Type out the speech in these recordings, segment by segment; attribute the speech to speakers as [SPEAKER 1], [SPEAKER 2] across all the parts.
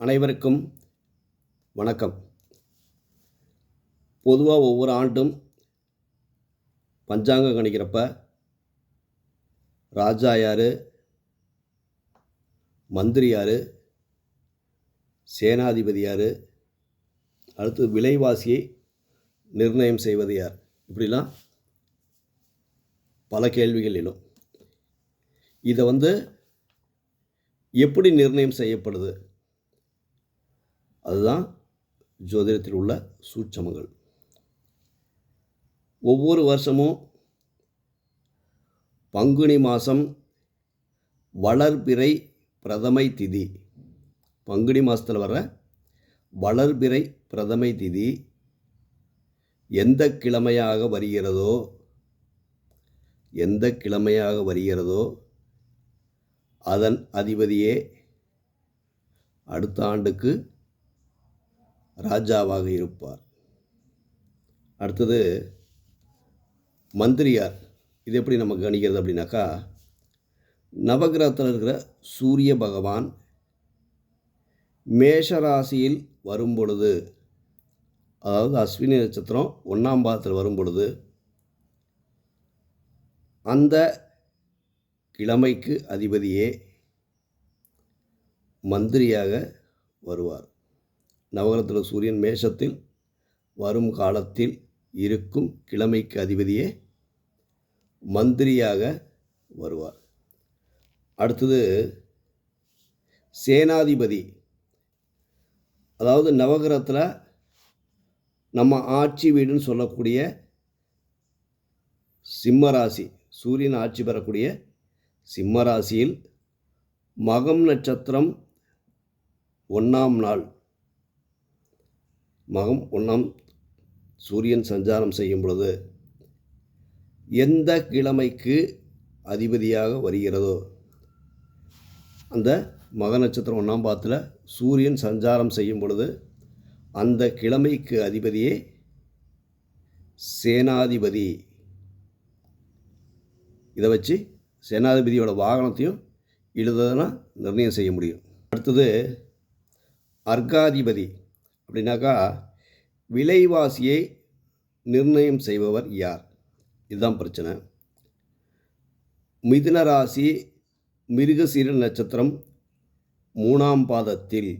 [SPEAKER 1] அனைவருக்கும் வணக்கம். பொதுவாக ஒவ்வொரு ஆண்டும் பஞ்சாங்கம் கணிக்கிறப்ப ராஜா யார் மந்திரி யார் சேனாதிபதி யார் அடுத்து விலைவாசியை நிர்ணயம் செய்வது யார்? இப்படிலாம் பல கேள்விகள் எழும். இதை வந்து எப்படி நிர்ணயம் செய்யப்படுது? அதுதான் ஜோதிடத்தில் உள்ள சூட்சமங்கள். ஒவ்வொரு வருஷமும் பங்குனி மாதம் வளர்பிறை பிரதமை திதி. பங்குனி மாதத்தில் வர வளர்பிறை பிரதமை திதி எந்த கிழமையாக வருகிறதோ எந்த கிழமையாக வருகிறதோ அதன் அதிபதியே அடுத்த ஆண்டுக்கு ராஜாவாக இருப்பார். அடுத்தது மந்திரியார். இது எப்படி நம்ம கணிக்கிறது அப்படின்னாக்கா நவகிரகத்தில் இருக்கிற சூரிய பகவான் மேஷராசியில் வரும் பொழுது அதாவது அஸ்வினி நட்சத்திரம் ஒன்றாம் பாதத்தில் வரும் பொழுது அந்த கிழமைக்கு அதிபதியே மந்திரியாக வருவார். நவகிரகத்தில் சூரியன் மேஷத்தில் வரும் காலத்தில் இருக்கும் கிழமைக்கு அதிபதியே மந்திரியாக வருவார். அடுத்தது சேனாதிபதி. அதாவது நவகிரகத்தில் நம்ம ஆட்சி வீடுன்னு சொல்லக்கூடிய சிம்மராசி சூரியன் ஆட்சி பெறக்கூடிய சிம்மராசியில் மகம் நட்சத்திரம் ஒன்றாம் நாள். மகம் ஒன்றாம் சூரியன் சஞ்சாரம் செய்யும் பொழுது எந்த கிழமைக்கு அதிபதியாக வருகிறதோ அந்த மக நட்சத்திரம் ஒன்றாம் பாத்தில் சூரியன் சஞ்சாரம் செய்யும் பொழுது அந்த கிழமைக்கு அதிபதியே சேனாதிபதி. இதை வச்சு சேனாதிபதியோட வாகனத்தையும் எழுதுனா நிர்ணயம் செய்ய முடியும். அடுத்தது அர்காதிபதி அப்படின்னாக்கா விலைவாசியை நிர்ணயம் செய்பவர் யார்? இதுதான் பிரச்சனை. மிதுன ராசி மிருகசீர நட்சத்திரம் மூணாம் பாதத்தில்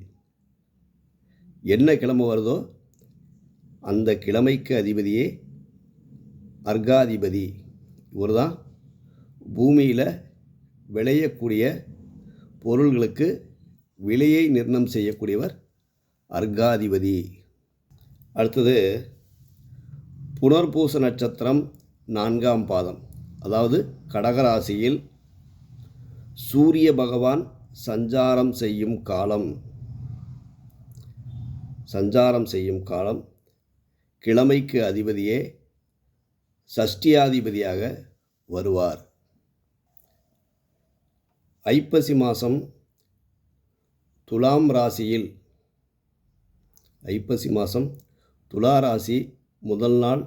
[SPEAKER 1] என்ன கிழமை வருதோ அந்த கிழமைக்கு அதிபதியே அர்காதிபதி. இவர் தான் பூமியில் விளையக்கூடிய பொருள்களுக்கு விலையை நிர்ணயம் செய்யக்கூடியவர் அர்காதிபதி அடுத்தது புனர்பூச நட்சத்திரம் நான்காம் பாதம். அதாவது கடகராசியில் சூரிய பகவான் சஞ்சாரம் செய்யும் காலம். சஞ்சாரம் செய்யும் காலம். கிழமைக்கு அதிபதியே சஷ்டியாதிபதியாக வருவார். ஐப்பசி மாதம் துலாம் ராசியில் ஐப்பசி மாதம் துலா ராசி முதல் நாள்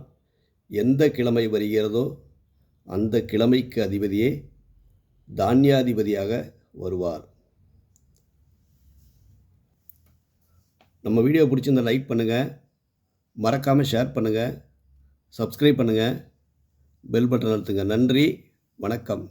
[SPEAKER 1] எந்த கிழமை வருகிறதோ அந்த கிழமைக்கு அதிபதியே தானியாதிபதியாக வருவார். நம்ம வீடியோ பிடிச்சிருந்த லைக் பண்ணுங்கள் மறக்காமல் ஷேர் பண்ணுங்கள் சப்ஸ்கிரைப் பண்ணுங்கள் பெல் பட்டன் அழுத்துங்க. நன்றி வணக்கம்.